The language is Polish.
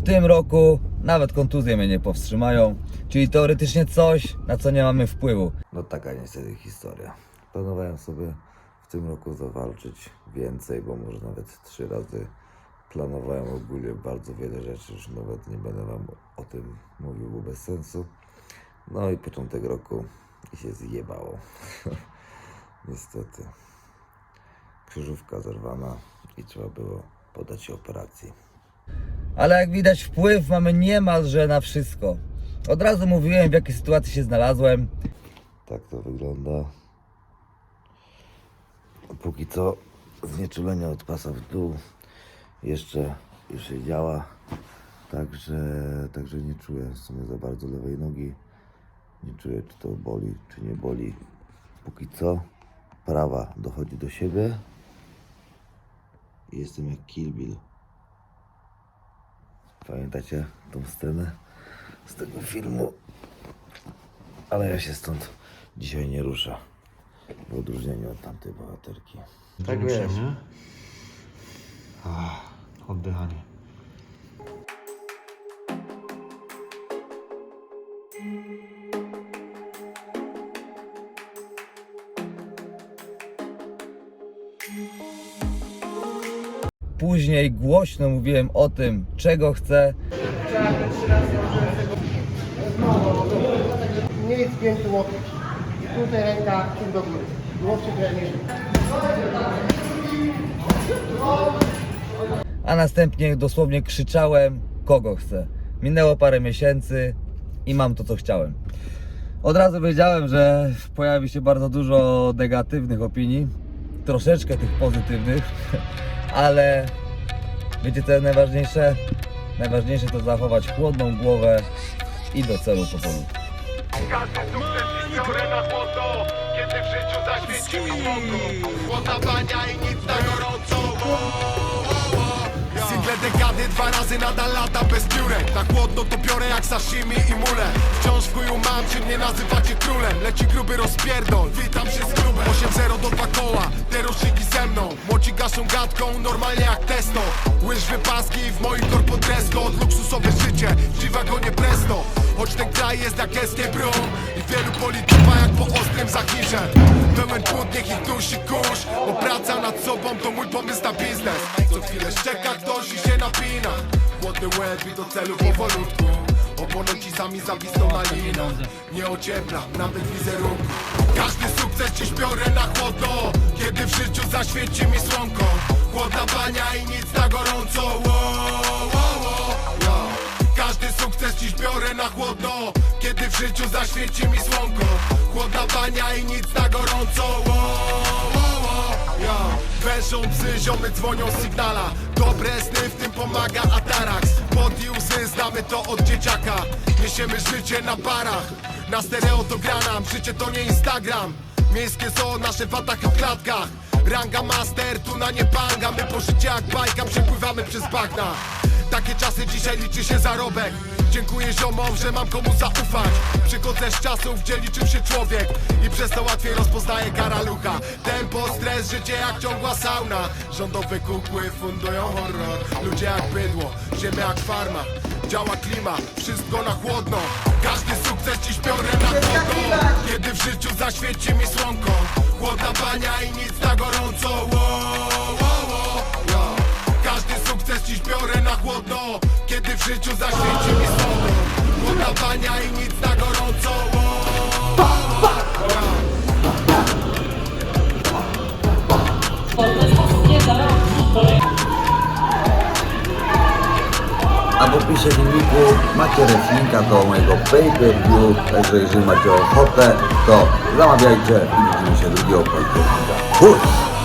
w tym roku nawet kontuzje mnie nie powstrzymają, czyli teoretycznie coś, na co nie mamy wpływu. No taka niestety historia. Planowałem sobie w tym roku zawalczyć więcej, bo może nawet trzy razy. Planowałem ogólnie bardzo wiele rzeczy, już nawet nie będę Wam o tym mówił, bo bez sensu. No i początek roku i się zjebało. Niestety. Krzyżówka zerwana i trzeba było podać się operacji. Ale jak widać wpływ mamy niemalże na wszystko. Od razu mówiłem w jakiej sytuacji się znalazłem. Tak to wygląda. Póki co znieczulenie od pasa w dół jeszcze, jeszcze działa. Także, także nie czuję w sumie za bardzo lewej nogi. Nie czuję czy to boli, czy nie boli. Póki co prawa dochodzi do siebie. Jestem jak Kill. Pamiętacie tą scenę z tego filmu? Ale ja się stąd dzisiaj nie ruszę. W odróżnieniu od tamtej bohaterki. Tak wiesz. Nie? Ach, oddychanie. Później głośno mówiłem o tym, czego chcę. Mniej zgięty łokieć. I tutaj ręka ciut do góry. Łokcie a następnie dosłownie krzyczałem, kogo chcę. Minęło parę miesięcy i mam to, co chciałem. Od razu wiedziałem, że pojawi się bardzo dużo negatywnych opinii, troszeczkę tych pozytywnych, ale wiecie co jest najważniejsze? Najważniejsze to zachować chłodną głowę i do celu powoli. Każdy Kiedy w życiu razy nadal lata bez piórek Na chłodno to biorę jak sashimi i mule. Wciąż w chuju mam, czy mnie nazywacie królem. Leci gruby rozpierdol, witam się z klubem 8-0 do dwa koła, te roczniki ze mną. Młodzi gaszą gadką, normalnie jak testo. Łyż wypaski w moim korpo dress code Luksusowe życie, w G-wagonie presto. Choć ten kraj jest jak escape I wielu polityka jak po ostrym zachirze Pełen płód, niech ich dusi kurz Bo praca nad sobą to mój pomysł na biznes. Co chwilę szczeka ktoś i się napina Chłodny łeb i do celu powolutku. Oponenci sami zawisną na linach Nie ociepla, nawet wizerunku. Każdy sukces dziś na chłodno Kiedy w życiu zaświeci mi słonko. Chłodna bania i nic na gorąco. Wo, wo, wo. Ja. Każdy sukces dziś na chłodno Kiedy w życiu zaświeci mi słonko. Chłodna bania i nic na gorąco. Wo, wo, wo. Ja. Wężą psy, ziomy dzwonią sygnala. Dobre sny, w tym pomaga Atarax Pod i łzy, znamy to od dzieciaka. Niesiemy życie na parach Na stereo to granam, życie to nie Instagram. Miejskie są nasze w watach i w klatkach. Ranga master, tu na nie panga. My po jak bajka, przepływamy przez bagna takie czasy dzisiaj liczy się zarobek. Dziękuję ziomom, że mam komu zaufać. Przychodzę z czasów, gdzie liczył się człowiek. I przez to łatwiej rozpoznaję karalucha Tempo, stres, życie jak ciągła sauna. Rządowe kukły fundują horror. Ludzie jak bydło, ziemia jak farma. Działa klima, wszystko na chłodno. Każdy sukces dziś biorę na chłodno Kiedy w życiu zaświeci mi słonko. Chłodna bania i nic na gorąco w życiu zaświeci mi słowo Chłodna bania i nic na gorąco. A w opisie filmiku macie linka do mojego pay-per-view, także jeżeli macie ochotę, to zamawiajcie i widzimy się 2 października. Hurra!